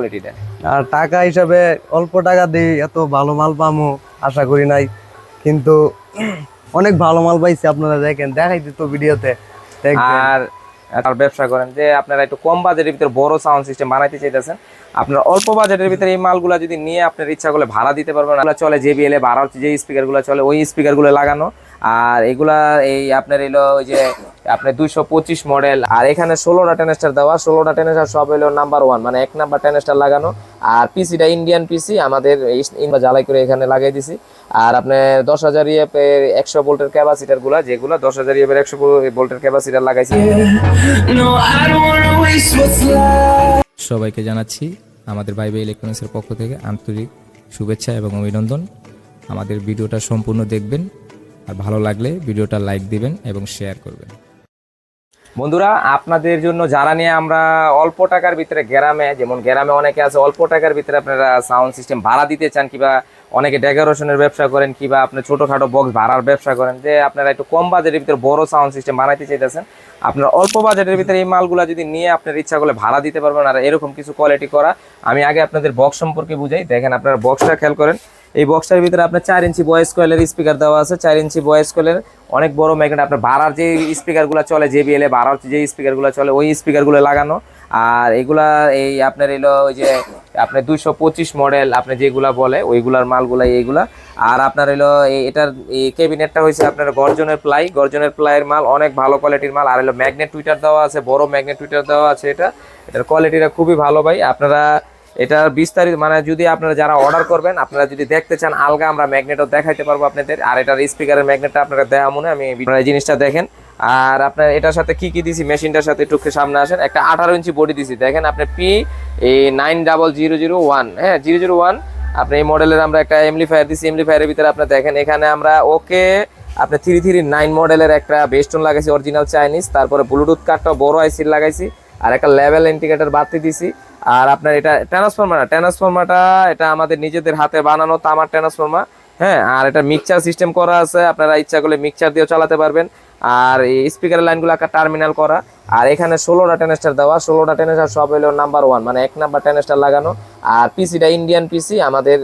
কোয়ালিটিটা আর টাকা হিসাবে অল্প টাকা দিয়ে এত ভালো মাল পামো আশা করি নাই। কিন্তু অনেক ভালো মাল পাইছি আপনারা দেখেন দেখাইছি তো ভিডিওতে। আর আর ব্যবসা করেন যে আপনারা একটু কম বাজেটের ভিতরে বড় সাউন্ড সিস্টেম বানাইতে চাইতেছেন আপনার অল্প বাজেটের ভিতরে এই মালগুলা যদি নিয়ে আপনার ইচ্ছা করলে ভাড়া দিতে পারবেন। চলে জেবিএল এ ভাড়া হচ্ছে যে স্পিকারগুলো চলে ওই স্পিকারগুলো লাগানো। আর এগুলা এই আপনার এলো ওই যে আপনার দুইশো পঁচিশ মডেল আর এখানে ষোলোটা টেনেস্টার দেওয়া ষোলোটা টেনেস্টার সব হলো নাম্বার ওয়ান মানে এক নাম্বার টেনেস্টার লাগানো। আর পিসিটা ইন্ডিয়ান পিসি আমাদের জ্বালাই করে এখানে লাগিয়ে দিছি। আর আপনার দশ হাজার ইএফের একশো ভোল্টের ক্যাপাসিটারগুলা যেগুলো দশ হাজার ইএফের একশো ভোল্টের ক্যাপাসিটার লাগাইছি. সবাইকে জানাচ্ছি আমাদের বাইবে ইলেকট্রনিক্সের পক্ষ থেকে আন্তরিক শুভেচ্ছা এবং অভিনন্দন। আমাদের ভিডিওটা সম্পূর্ণ দেখবেন। আর ভালো লাগলে ভিডিওটা লাইক দিবেন এবং শেয়ার করবেন। বন্ধুরা, আপনাদের জন্য যারা নিয়ে আমরা অল্প টাকার ভিতরে গ্রামে, যেমন গ্রামে অনেকে আছে, অল্প টাকার ভিতরে আপনারা সাউন্ড সিস্টেম ভাড়া দিতে চান কিংবা অনেকে ডেকোরেশনের ব্যবসা করেন কিংবা আপনি ছোটোখাটো বক্স ভাড়ার ব্যবসা করেন, যে আপনারা একটু কম বাজেটের ভিতরে বড় সাউন্ড সিস্টেম বানাইতে চাইতেছেন, আপনার অল্প বাজেটের ভিতরে এই মালগুলা যদি নিয়ে আপনার ইচ্ছা করলে ভাড়া দিতে পারবেন আর এরকম কিছু কোয়ালিটি করা, আমি আগে আপনাদের বক্স সম্পর্কে বুঝাই, দেখেন আপনারা বক্সটা খেয়াল করেন। এই বক্সটার ভিতরে আপনার চার ইঞ্চি ভয়েস কয়েলের স্পিকার দেওয়া আছে। চার ইঞ্চি ভয়েস কয়েলের অনেক বড় ম্যাগনেট আপনার ভাড়ার যে স্পিকারগুলো চলে জেবিএল এ বাড়ার যে স্পিকারগুলো চলে, ওই স্পিকারগুলো লাগানো। আর এগুলা এই আপনার এলো ওই যে আপনার দুইশো পঁচিশ মডেল আপনি যেগুলা বলে, ওইগুলার মালগুলা, এইগুলা। আর আপনার এই- এটার এই কেবিনেটটা হয়েছে আপনার গর্জনের প্লাই গর্জনের প্লাইয়ের মাল, অনেক ভালো কোয়ালিটির মাল। আর এলো ম্যাগনেট টুইটার দেওয়া আছে, বড় ম্যাগনেট টুইটার দেওয়া আছে এটা। এটার কোয়ালিটিটা খুবই ভালো ভাই। আপনারা এটা বিস্তারিত মানে যদি আপনারা যারা অর্ডার করবেন, আপনারা যদি দেখতে চান, আলগা আমরা ম্যাগনেটও দেখাইতে পারব আপনাদের। আর এটার স্পিকারের ম্যাগনেটটা আপনারা দেওয়া মনে আমি এই জিনিসটা দেখেন। আর আপনার এটার সাথে কি কি দিছি মেশিনটার সাথে একটু সামনে আসেন। একটা আঠারো ইঞ্চি বডি দিছি, দেখেন আপনি পি এই nine double zero zero one হ্যাঁ জিরো জিরো ওয়ান আপনি এই মডেলের আমরা একটা এমলিফায়ার দিছি এমলিফায়ারের ভিতরে আপনি দেখেন, এখানে আমরা ওকে আপনি থ্রি থ্রি নাইন মডেলের একটা বেস্টন লাগাইছি অরিজিনাল চাইনিজ তারপরে ব্লুটুথ কার্ডটা বড় আইসি লাগাইছি। আর একটা লেভেল ইন্ডিকেটর বাড়তি দিছি। আর আপনার এটা ট্রান্সফর্মার ট্রান্সফর্মারটা এটা আমাদের নিজেদের হাতে বানানো তামার ট্রান্সফর্মার হ্যাঁ? আর এটা মিক্সচার সিস্টেম করা আছে, আপনারা ইচ্ছা করলে মিক্সচার দিয়েও চালাতে পারবেন। আর এই স্পিকারের লাইনগুলো একটা টার্মিনাল করা। আর এখানে ষোলোটা টেনেস্টার দেওয়া, ষোলোটা টেনেস্টার সব হলো নাম্বার ওয়ান মানে এক নাম্বার টেনেস্টার লাগানো। আর পিসিটা ইন্ডিয়ান পিসি আমাদের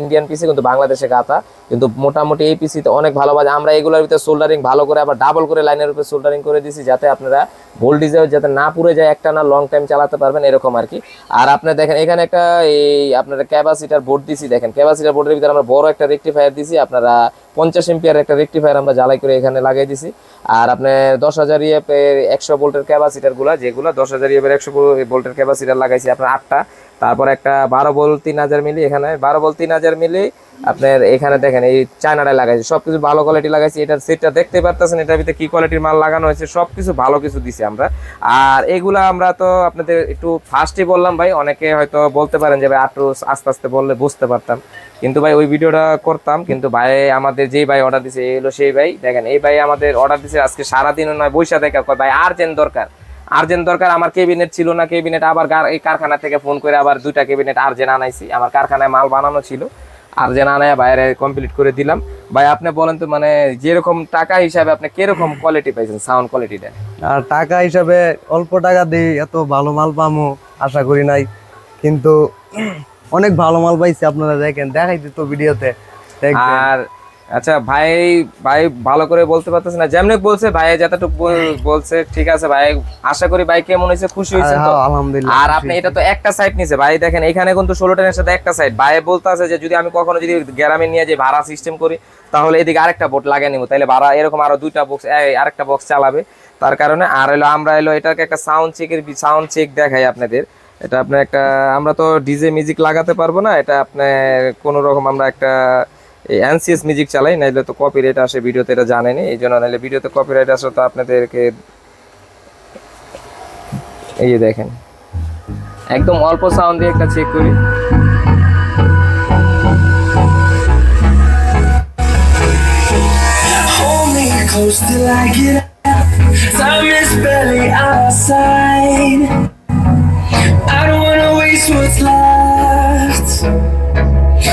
ইন্ডিয়ান পিসি কিন্তু বাংলাদেশে গাতা কিন্তু মোটামুটি এই পিসিতে অনেক ভালো বাজে আমরা এগুলোর ভিতরে সোল্ডারিং ভালো করে আবার ডাবল করে লাইনের উপরে সোল্ডারিং করে দিছি যাতে আপনারা ভোল্টেজে যাতে না পুড়ে যায়, একটা না লং টাইম চালাতে পারবেন, এরকম আর কি। আর আপনি দেখেন, এখানে একটা এই আপনার ক্যাপাসিটার বোর্ড দিছি, দেখেন। ক্যাপাসিটার বোর্ডের ভিতরে আমরা বড় একটা রেক্টিফায়ার দিছি, আপনারা পঞ্চাশ এম্পিয়ার একটা রেক্টিফায়ার আমরা জ্বালাই করে এখানে লাগিয়ে দিছি। আর আপনি দশ হাজার ইএফের একশো ভোল্টের ক্যাপাসিটারগুলা, যেগুলো দশ হাজার ইএফের একশো ভোল্টের ক্যাপাসিটার লাগাইছি আপনার আটটা। তারপর একটা বারো বল, তিন হাজার মিলি এখানে, বারো বল, তিন হাজার মিলি আপনার এখানে দেখেন, এই চায়নাটায় লাগাইছি। সবকিছু ভালো কোয়ালিটি লাগাইছি, এটার সেটটা দেখতে পারতেছেন, এটার ভিতরে কি কোয়ালিটির মাল লাগানো হয়েছে, সবকিছু ভালো কিছু দিছি আমরা। আর এগুলা আমরা তো আপনাদের একটু ফার্স্টই বললাম ভাই, অনেকে হয়তো বলতে পারেন যে ভাই আটটু আস্তে আস্তে বললে বুঝতে পারতাম। কিন্তু ভাই, ওই ভিডিওটা করতাম, কিন্তু ভাই, আমাদের যেই ভাই অর্ডার দিছে, এই হলো সেই ভাই। দেখেন, এই ভাই আমাদের অর্ডার দিছে আজকে সারাদিনও নয়, বৈশা দেখা ভাই আর্জেন্ট দরকার। আর্জেন্ট দরকার আমার কেবিনেট ছিল না কেবিনেট আবার এই কারখানা থেকে ফোন করে আবার দুইটা কেবিনেট আর্জেন্ট আনাইছি। আমার কারখানায় মাল বানানো ছিল। আর্জেন্ট আনায় বাইরে কমপ্লিট করে দিলাম। ভাই আপনি বলেন তো মানে যেরকম টাকা হিসাবে আপনি কীরকম কোয়ালিটি পাইছেন সাউন্ড কোয়ালিটিটা আর টাকা হিসাবে অল্প টাকা দিয়ে এত ভালো মাল পামো আশা করি নাই। কিন্তু অনেক ভালো মাল পাইছি আপনারা দেখেন দেখাইছি তো ভিডিওতে। আর আচ্ছা ভাই ভাই ভালো করে বলতে পারতেছে না। যেমনি বলছে ভাই যতটুকু বলছে ঠিক আছে ভাই। আশা করি ভাই কেমন হয়েছে খুশি হয়েছে তো? হ্যাঁ, আলহামদুলিল্লাহ আর আপনি এটা তো একটা সাইড নিছে ভাই। দেখেন এখানে কিন্তু ষোলো টেনের সাথে একটা সাইড ভাই বলতে আছে যে যদি আমি কখনো যদি গ্রামে নিয়ে যে ভাড়া সিস্টেম করি তাহলে এদিকে আরেকটা বোট লাগিয়ে নিবো। তাহলে ভাড়া এরকম আরও দুইটা বক্স আরেকটা বক্স চালাবে। তার কারণে আর এলো আমরা এলো এটাকে একটা সাউন্ড চেকের সাউন্ড চেক দেখাই আপনাদের। এটা আপনার একটা আমরা তো ডিজে মিউজিক লাগাতে পারব না। এটা আপনার কোনো রকম আমরা একটা এনসিএস মিউজিক চালাই, নাইলে তো কপিরাইট আসে ভিডিওতে, এটা জানেনি এই জন্য নাইলে ভিডিওতে কপিরাইট আসলে তো আপনাদেরকে এই যে দেখেন একদম অল্প সাউন্ড দিয়ে একটা চেক করি. Time is barely. I don't wanna waste what's left.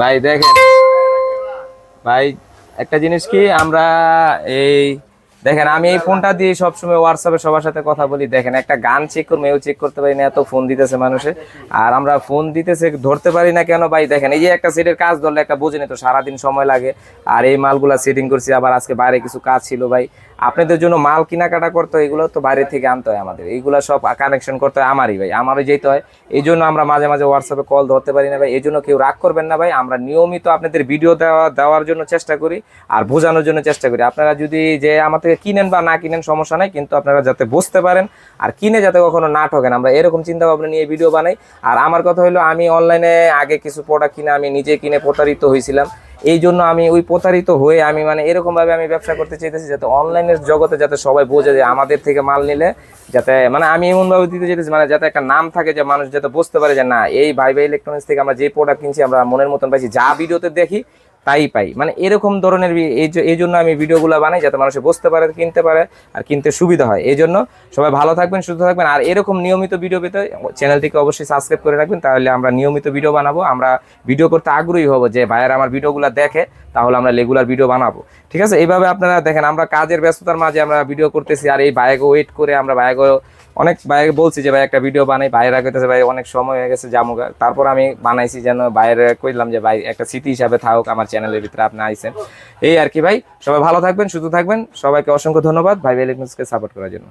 ভাই দেখেন। ভাই একটা জিনিস কি আমরা এই দেখেন আমি এই ফোনটা দিয়ে সবসময় হোয়াটসঅ্যাপে সবার সাথে কথা বলি। দেখেন একটা গান চেক করব এও চেক করতে পারি না এত ফোন দিতেছে মানুষে। আর আমরা ফোন দিতেছে ধরতে পারি না কেন? ভাই দেখেন এই যে একটা সেটের কাজ ধরলে একটা বোঝেনি তো সারাদিন সময় লাগে। আর এই মালগুলা সেটিং করছি আবার আজকে বাইরে কিছু কাজ ছিল ভাই। আপনাদের জন্য মাল কেনাকাটা করতে হয় এগুলো তো বাইরে থেকে আনতে হয় আমাদের। এইগুলো সব কানেকশন করতে হয় আমারই ভাই আমারই যেতে হয়। এই জন্য আমরা মাঝে মাঝে হোয়াটসঅ্যাপে কল ধরতে পারি না ভাই। এই জন্য কেউ রাগ করবেন না ভাই। আমরা নিয়মিত আপনাদের ভিডিও দেওয়া দেওয়ার জন্য চেষ্টা করি আর বোঝানোর জন্য চেষ্টা করি। আপনারা যদি যে আমার থেকে কিনেন বা না কিনেন, সমস্যা নাই, কিন্তু আপনারা যাতে বুঝতে পারেন আর কিনে যাতে কখনো না ঠকেন। আমরা এরকম চিন্তা ভাবনা নিয়ে ভিডিও বানাই। আর আমার কথা হলো, আমি অনলাইনে আগে কিছু প্রোডাক্ট কিনে, আমি নিজে কিনে প্রতারিত হয়েছিলাম। এই জন্য আমি ওই প্রতারিত হয়ে আমি মানে এরকমভাবে আমি ব্যবসা করতে চাইতেছি যাতে অনলাইনের জগতে যাতে সবাই বোঝে যে আমাদের থেকে মাল নিলে যাতে মানে আমি এমনভাবে দিতে চাইতেছি মানে যাতে একটা নাম থাকে যে মানুষ যাতে বুঝতে পারে যে না, এই ভাই ভাই ইলেকট্রনিক্স থেকে আমরা যে প্রোডাক্ট কিনছি, আমরা মনের মতন পাইছি। যা ভিডিওতে দেখি তাই পাই। মানে এরকম ধরনের এই জন্য আমি ভিডিওগুলো বানাই যাতে মানুষ বুঝতে পারে, কিনতে পারে আর কিনতে সুবিধা হয়। এই জন্য সবাই ভালো থাকবেন, সুস্থ থাকবেন। আর এরকম নিয়মিত ভিডিও পেতে চ্যানেলটিকে অবশ্যই সাবস্ক্রাইব করে রাখবেন, তাহলে আমরা নিয়মিত ভিডিও বানাবো। আমরা ভিডিও করতে আগ্রহী হব যে ভাইয়ের আমার ভিডিওগুলো দেখে, তাহলে আমরা রেগুলার ভিডিও বানাবো। ঠিক আছে? এইভাবে আপনারা দেখেন, আমরা কাজের ব্যস্ততার মাঝে আমরা ভিডিও করতেছি আর এই বাইকে ওয়েট করে আমরা বাইকে অনেক ভাই বলছি যে, ভাই, একটা ভিডিও বানাই। বাইরে কইতেছে, ভাই, অনেক সময় হয়ে গেছে জামুগা তারপর আমি বানাইছি যেন বাইরে কইলাম যে, ভাই, একটা স্মৃতি হিসাবে থাকুক আমার চ্যানেলের ভিতরে আপনি আইসেন এই আর কি ভাই, সবাই ভালো থাকবেন, সুস্থ থাকবেন। সবাইকে অসংখ্য ধন্যবাদ ভাই ইলেকট্রনিক্সকে সাপোর্ট করার জন্য।